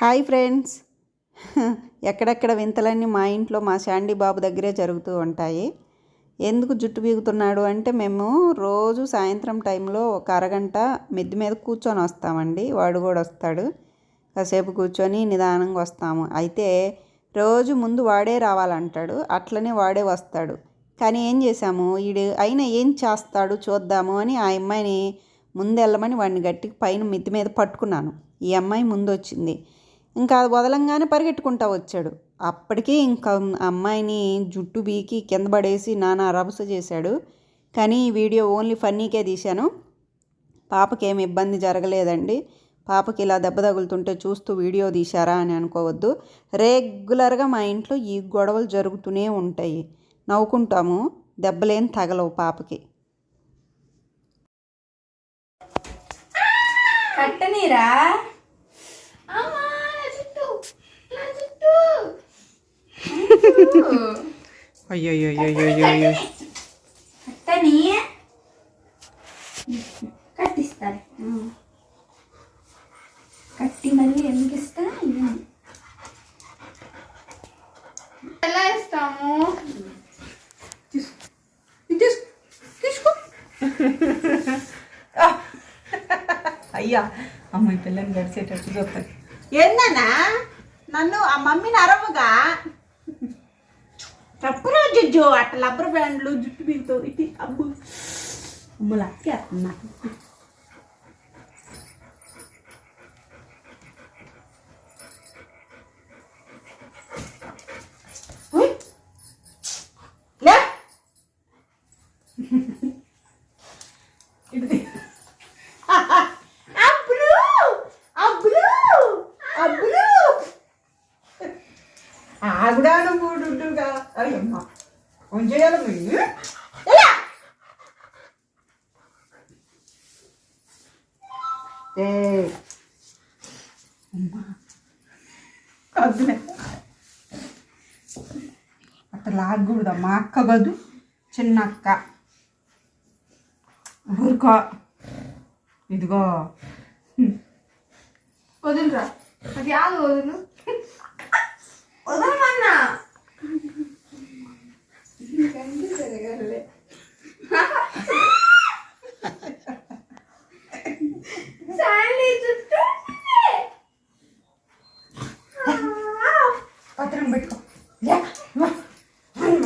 Hi friends. ఎక్కడెక్కడ వింతలన్నీ మా ఇంట్లో మా శాండీ బాబు దగ్గరే జరుగుతూ ఉంటాయి. ఎందుకు జుట్టు బీగుతున్నాడు అంటే మేము రోజు సాయంత్రం టైంలో ఒక అరగంట మిద్ది మీద కూర్చొని వస్తామండి. వాడు కూడా వస్తాడు. కాసేపు కూర్చొని నిదానంగా వస్తాము. అయితే రోజు ముందు వాడే రావాలంటాడు. అట్లనే వాడే వస్తాడు. కానీ ఏం చేశాము? వీడు అయినా ఏం చేస్తాడు చూద్దాము అని ఆ అమ్మాయిని ముందు వెళ్ళమని వాడిని గట్టిగా పైన మిద్ది మీద పట్టుకున్నాను. ఈ అమ్మాయి ముందు వచ్చింది ఇంకా వదలంగానే పరిగెట్టుకుంటా వచ్చాడు. అప్పటికే ఇంకా అమ్మాయిని జుట్టు బీకి కింద పడేసి నానా రభస చేశాడు. కానీ ఈ వీడియో ఓన్లీ ఫన్నీకే తీశాను. పాపకి ఏమి ఇబ్బంది జరగలేదండి. పాపకి ఇలా దెబ్బ తగులుతుంటే చూస్తూ వీడియో తీశారా అని అనుకోవద్దు. రెగ్యులర్గా మా ఇంట్లో ఈ గొడవలు జరుగుతూనే ఉంటాయి. నవ్వుకుంటాము. దెబ్బలేం తగలవు పాపకి. కట్టనీరా అమ్మా నా జుట్టు నా జుట్టు అయ్యో అయ్యో కట్టని కట్టిస్తారు కట్టి మళ్ళీ ఎందుకు ఇస్తా ఎలా ఇస్తాము తీసుకో అయ్యా అమ్మాయి పిల్లని గడిచేటట్టు చూస్తుంది ఏందన్నా నన్ను ఆ మమ్మీని అరవగా తప్పురా జుజ్జు అట్లా లబ్బర్ బ్యాండ్లు జుట్టు బీగుతో ఇటు అబ్బు అమ్ములు అక్కేస్తున్నా ఆగుడాను మూడుగా అయ్యమ్మ కొంచెం మీరు? అమ్మా అట్లా లాగకూడదు మా అక్క కదూ చిన్న అక్క ఊరుకో. ఇదిగో. వదులురా. అది ఆగు వదులు వదలమన్నా శాండీ జుట్టు భద్రం పెట్టుకో.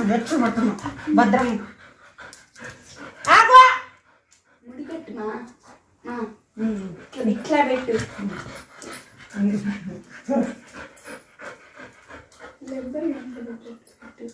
రెచ్చు పట్టును భద్రం. ఆగు. ముడి పెట్టుమా ఆ, ఇట్లా పెట్టు. లెబ్బర్ పెట్టు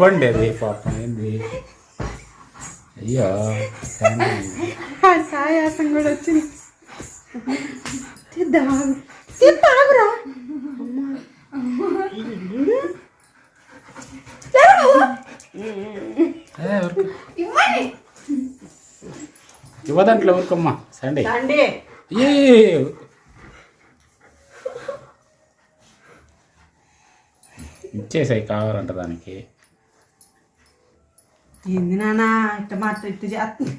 ఇవ్వండి అది పాపం ఏంది? అయ్యో శాండీ. సాయాసం కూడా వచ్చింది తీద్దాగురా ఇవ్వదంట్లో ఊరుకోమ్మా సండే. ఏ ఇచ్చేసాయి కావాలంట దానికి. ఏంది నాన్న ఇట్ట మాట ఇట్టు చేస్తుంది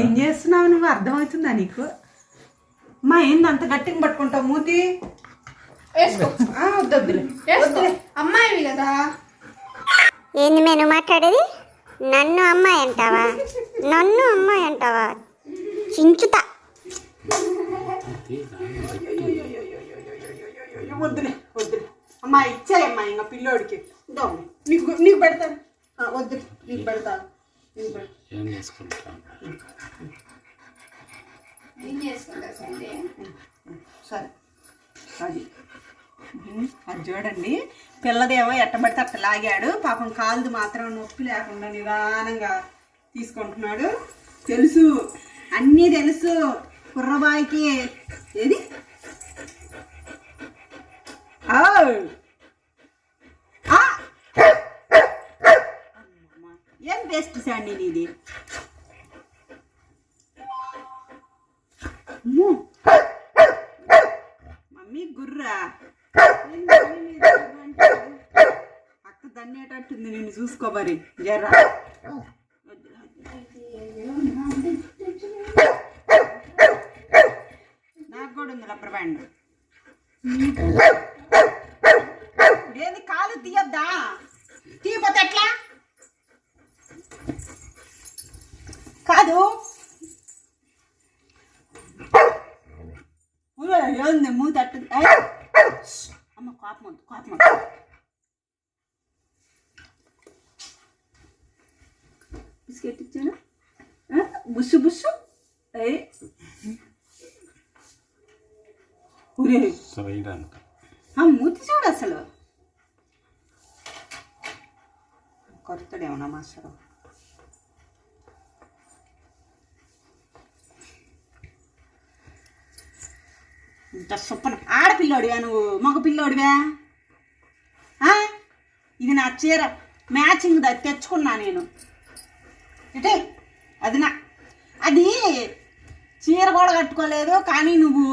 ఏం చేస్తున్నావు నువ్వు? అర్థమవుతుందా నీకు? మా ఏంది అంత గట్టిగా పట్టుకుంటావు? మూతి? అమ్మాయివి కదా. ఏంది మేము మాట్లాడేది? నన్ను అమ్మాయి అంటావా? నన్ను అమ్మాయి అంటావా? చించుతా. వద్దులే వద్దులే అమ్మా ఇచ్చాయమ్మా ఇంకా పిల్లోడికి నీకు నీకు పెడతాను వద్దు నీకు పెడతాను ఏం చేసుకుంటా సరే. అది. అది చూడండి. పిల్లదేమో ఎట్టబడితే అట్ట లాగాడు. పాపం కాలుది మాత్రం నొప్పి లేకుండా నిదానంగా తీసుకుంటున్నాడు. తెలుసు. అన్నీ తెలుసు. కుర్రబాయికి. ఏది? ఆ! ఏం బెస్ట్ శాండిల్ నీది? మమ్మీ గుర్రా. అక్క దన్నేటట్టుంది నిన్ను చూసుకో మరి. జర్రా నాకు కూడా ఉంది రబ్బర్ బ్యాండ్ కాదు. ఏంది మూత అట్టు ఏయ్! అమ్మ కోపం వద్దు కోపం వద్దు. బిస్కెట్ ఇచ్చాను? బుస్సు బుస్సు? మూతి చూడు అసలు. కొరతడేమన్నా మాస్టర్. ఇంత సూపర్ ఆడపిల్లోడివా నువ్వు? మగ పిల్లోడివా? ఆ? ఇది నా చీర. మ్యాచింగ్ దా తెచ్చుకున్నా నేను. అంటే అది నా. అది చీర కూడా కట్టుకోలేదు కానీ నువ్వు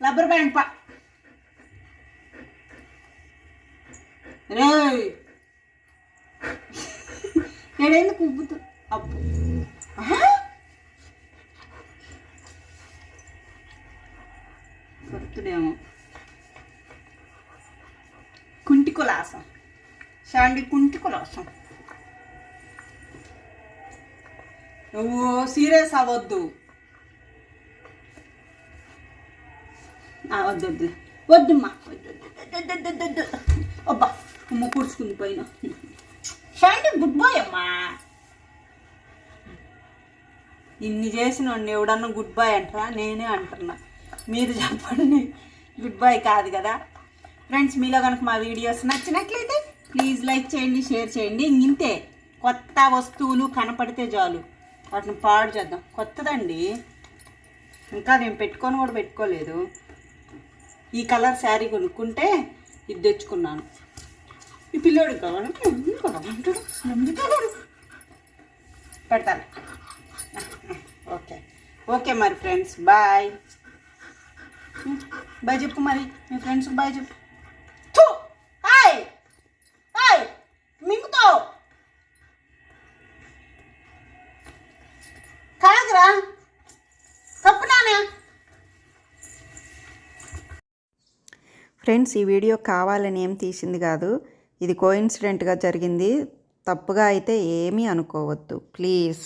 రబ్బర్ బ్యాండ్ పా రే ఏడైంది ఉబ్బుతు అప్పు శాండి నువ్వు సీరియస్ అవ్వద్దు. వద్దు వద్దు వద్దుమ్మా. వద్దు అబ్బా అమ్మ కూర్చుకుంది పైన. శాండి గుడ్ బాయ్ అమ్మా. ఇన్ని చేసిన ఎవడన్నా గుడ్ బాయ్ అంటారా? నేనే అంటున్నా. మీరు చెప్పండి. గుడ్ బాయ్ కాదు కదా. ఫ్రెండ్స్ మీలో కనుక మా వీడియోస్ నచ్చినట్లయితే ప్లీజ్ లైక్ చేయండి షేర్ చేయండి. ఇంతే. కొత్త వస్తువులు కనపడితే చాలు. వాటిని పాడు చేద్దాం. కొత్తదండి. ఇంకా నేను పెట్టుకొని కూడా పెట్టుకోలేదు. ఈ కలర్ శారీ కొనుక్కుంటే ఇది తెచ్చుకున్నాను. ఈ పిల్లోడు కావాలంటే పెడతాను. ఓకే. ఓకే మరి ఫ్రెండ్స్. బాయ్. బాయ్ చెప్పు మరి. మీ ఫ్రెండ్స్కి బాయ్ చెప్పు. ఫ్రెండ్స్ ఈ వీడియో కావాలని ఏం తీసింది కాదు. ఇది కోఇన్సిడెంట్గా జరిగింది. తప్పుగా అయితే ఏమీ అనుకోవద్దు. ప్లీజ్.